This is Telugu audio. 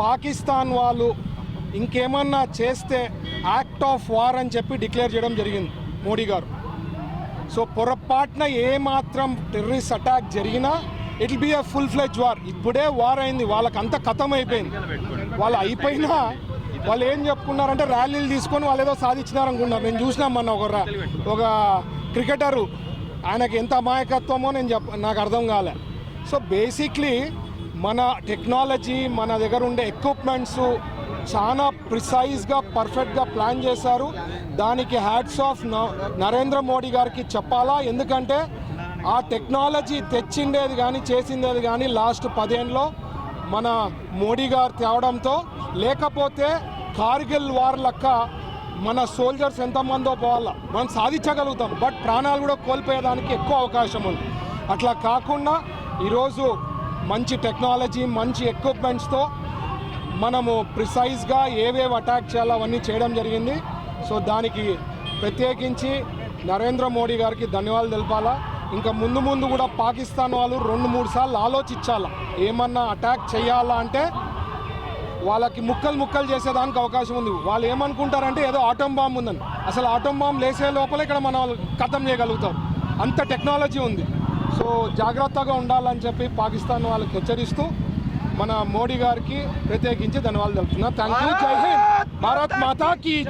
పాకిస్తాన్ వాళ్ళు ఇంకేమన్నా చేస్తే యాక్ట్ ఆఫ్ వార్ అని చెప్పి డిక్లేర్ చేయడం జరిగింది మోడీ గారు. సో పొరపాటున ఏ మాత్రం టెర్రరిస్ట్ అటాక్ జరిగినా it be a full fledged war. ఇప్పుడే వార్ అయింది. వాళ్ళకి అంత కథం అయిపోయింది వాళ్ళు అయిపోయినా వాళ్ళు ఏం చెప్పుకున్నారంటే ర్యాలీలు తీసుకొని వాళ్ళు ఏదో సాధించినారనుకున్నారు నేను చూసినాం మొన్న ఒక ఒక క్రికెటరు. ఆయనకి ఎంత అమాయకత్వమో నేను చెప్ప నాకు అర్థం కాలే. సో బేసిక్లీ మన టెక్నాలజీ మన దగ్గర ఉండే ఎక్విప్మెంట్స్ చాలా ప్రిసైజ్గా పర్ఫెక్ట్గా ప్లాన్ చేశారు. దానికి హ్యాట్స్ ఆఫ్ నరేంద్ర మోడీ గారికి చెప్పాలా? ఎందుకంటే ఆ టెక్నాలజీ తెచ్చిండేది కానీ చేసిండేది కానీ లాస్ట్ పదేళ్ళలో మన మోడీ గారు తేవడంతో లేకపోతే కార్గిల్ వార్ లెక్క మన సోల్జర్స్ ఎంతమందో పోవాలా మనం సాధించగలుగుతాం. బట్ ప్రాణాలు కూడా కోల్పోయేదానికి ఎక్కువ అవకాశం ఉంది. అట్లా కాకుండా ఈరోజు మంచి టెక్నాలజీ మంచి ఎక్విప్మెంట్స్తో మనము ప్రిసైజ్గా ఏవేవి అటాక్ చేయాలో అవన్నీ చేయడం జరిగింది. సో దానికి ప్రత్యేకించి నరేంద్ర మోడీ గారికి ధన్యవాదాలు తెలపాలా. ఇంకా ముందు ముందు కూడా పాకిస్తాన్ వాళ్ళు రెండు మూడు సార్లు ఆలోచించాలా. ఏమన్నా అటాక్ చేయాలా అంటే వాళ్ళకి ముక్కలు ముక్కలు చేసేదానికి అవకాశం ఉంది. వాళ్ళు ఏమనుకుంటారంటే ఏదో ఆటం బాంబు ఉందని. అసలు ఆటం బాంబు లేసే లోపల ఇక్కడ మన వాళ్ళు ఖతం అంత టెక్నాలజీ ఉంది. సో జాగ్రత్తగా ఉండాలని చెప్పి పాకిస్తాన్ వాళ్ళకి హెచ్చరిస్తూ మన మోడీ గారికి ప్రత్యేకించి ధన్యవాదాలు తెలుపుతున్నా. థ్యాంక్ యూ జై హింద్. భారత్ మాతా కీ